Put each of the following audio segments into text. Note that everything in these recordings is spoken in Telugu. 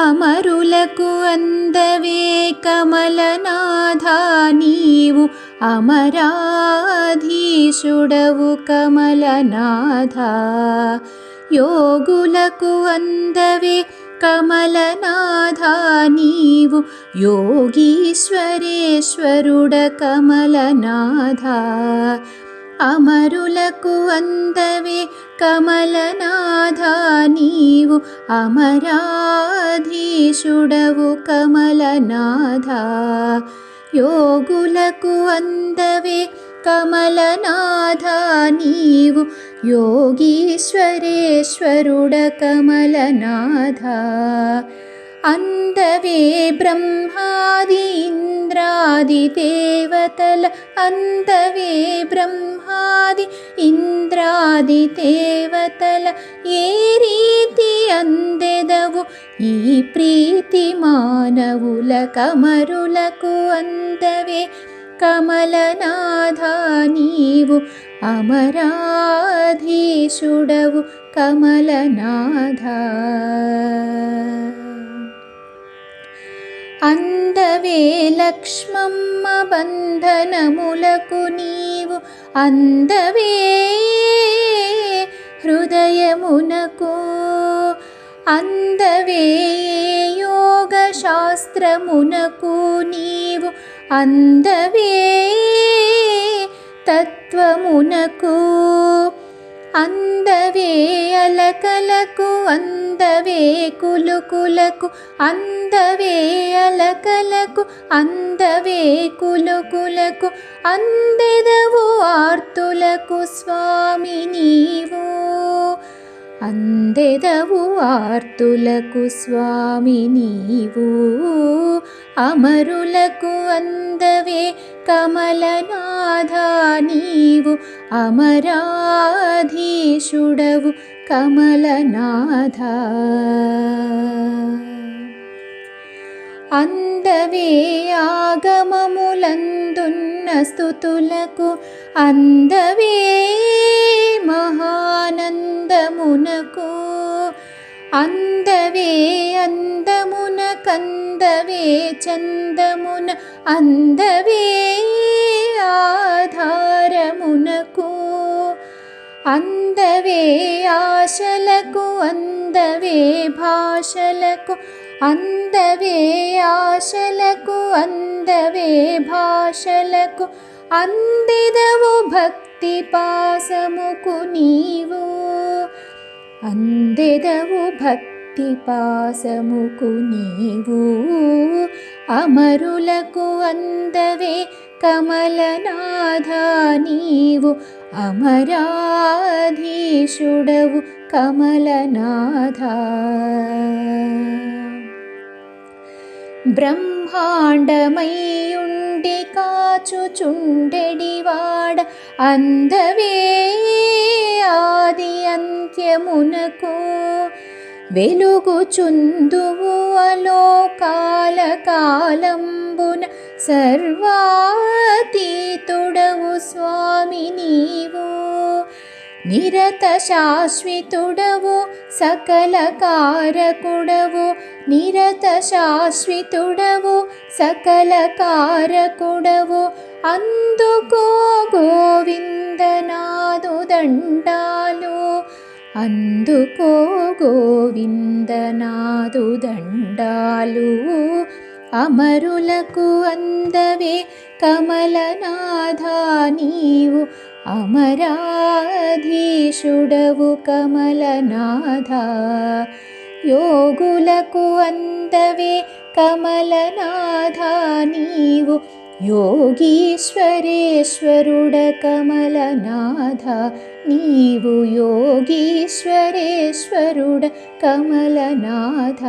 అమరులకు అందవే కమలనాథ నీవు అమరాధీశుడవు కమలనాథ యోగులకు అందవే కమలనాథ నీవు యోగీశ్వరేశ్వరుడ కమలనాథ అమరులకు అందవే కమలనాథ నీవు అమరాధీశుడవు కమలనాథ యోగులకు అందవే కమలనాథ నీవు యోగీశ్వరేశ్వరుడ కమలనాథ అందవే బ్రహ్మాది ఇంద్రాది దేవతల इन्द्रदिवतलरीति अवप्रीतिमानवमरुलकु अव कमलनाथ नीव अमराधीषुडु कमलनाथ అందవే లక్ష్మమ్మ బంధనములకు నీవు అందవే హృదయమునకు అందవే యోగ శాస్త్రమునకు నీవు అందవే తత్వమునకు అందవే అలకలకు అందవే కులుకులకు అందవే అలకలకు అందవే కులుకులకు అందెదవు ఆర్తులకు స్వామి నీవు. అందెదవు ఆర్తులకు స్వామి నీవు. అమరులకు అందవే కమలనా కమలనాథ నీవు అమరాధీశుడవు కమలనాథ అందవే ఆగమములందున్న స్థుతులకు అందవే మహానందమునకు అందవే అందమున కందవే చందమున అందవే ఆధారమునకు అందవే ఆశలకు అందవే భాషలకు అందవే ఆశలకు అందవే భాషలకు అందిదవు భక్తి పాసముకు నీవు. అందెదవు భక్తి పాసముకు నీవు. అమరులకు అందవే కమలనాథ నీవు అమరాధీశుడవు కమలనాథ బ్రహ్మాండమయ్యుండి కాచుచుండెడివాడ అందవే ఆది అంత్యమునకు వెలుగుచుందువు అలోకాల కాలం సర్వాతీతుడవు స్వామి నీవు. నిరత శాశ్వితుడవు సకల కారకుడవు. నిరత శాశ్వితుడవు సకల కారకుడవు. అందుకో గోవిందనాదు దండాలు. అందుకో గోవిందనాదు దండాలు. అమరులకు అందవే కమలనాథ నీవు అమరాధీషుడవు కమలనాథ. యోగులకు అందవే కమలనాథ నీవు യോഗീശ്വരേശ്വരുടെ കമലനാഥ നീവു യോഗീശ്വരേശ്വരുടെ കമലനാഥ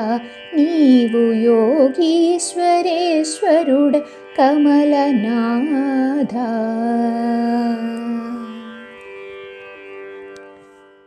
നീവു യോഗീശ്വരേശ്വരുടെ കമലനാഥ